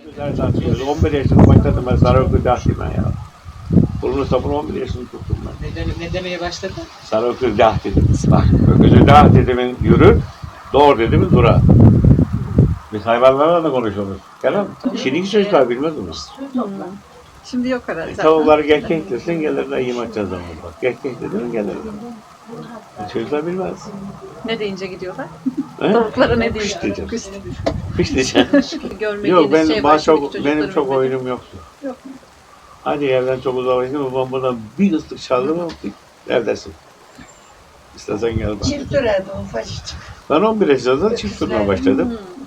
Güzel tartışıyoruz. 11 yaşında başladım ben Sarıokul Dahti'den ya. Burnu sapın 11 yaşında tuttum ben. Ne, dem- ne demeye başladı? Sarıokul Dah dedim. Bak öküzü dah dedemin yürür, doğru dedemin durar. Biz hayvanlarla da konuşuyoruz. Gel Şimdiki çocuklar bilmez bunu. Şimdi yok herhalde. E, tavukları gek gek desin gelirler yem atacağız zaman bak. Gek dedim gelirler. E, Çocuklar bilmez. Ne deyince gidiyorlar? He? Tavuklara ne Kuş deyince? diyeceğim. Kuş. Kuş diyeceğim. Görmediğiniz Yok ben, şey bana var çok, benim çok oyunum yoktu. Yok. Hadi evden çok uzaklaştım. Babam buradan bir ıslık çaldı mı evdesin. İstersen gel bak. Çift türedi ufacık. Ben 11 yaşında çift turuna başladım. Hmm.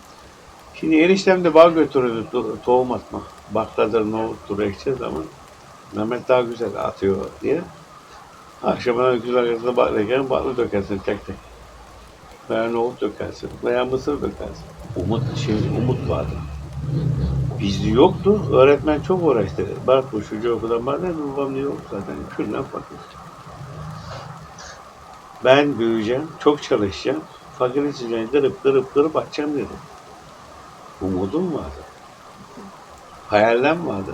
Şimdi eniştem de bağ götürürdü to- tohum atma. Baktadır nohuttur ekeceğiz ama Mehmet daha güzel atıyor diye. Akşamına güzel arkasında baklarken baklı dökersin tek tek. Veya nohut dökersin. Veya mısır dökersin. Umut, şey, umut vardı. Bizde yoktu. Öğretmen çok uğraştı. Bak bu çocuğu okudan bana. Babam diyor zaten. Külden fakir. Ben büyüyeceğim. Çok çalışacağım. Fakirin içine dırıp dırıp dırıp atacağım dedi. Umudum vardı. Hayallerim vardı.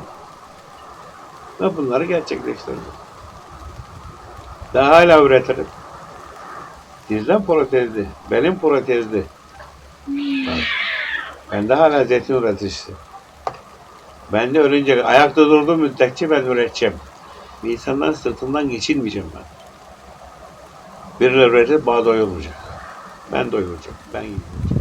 Ve bunları gerçekleştirdim. Daha hala üretirim. Dizden protezli, belim protezli. Ben de hala zeytin üreticisi. Ben de ölünce ayakta durduğum müddetçe ben üreteceğim. Bir insanların sırtından geçilmeyeceğim ben. Birileri üretir, bana doyulmayacak. Ben doyuracağım, ben yiyeceğim.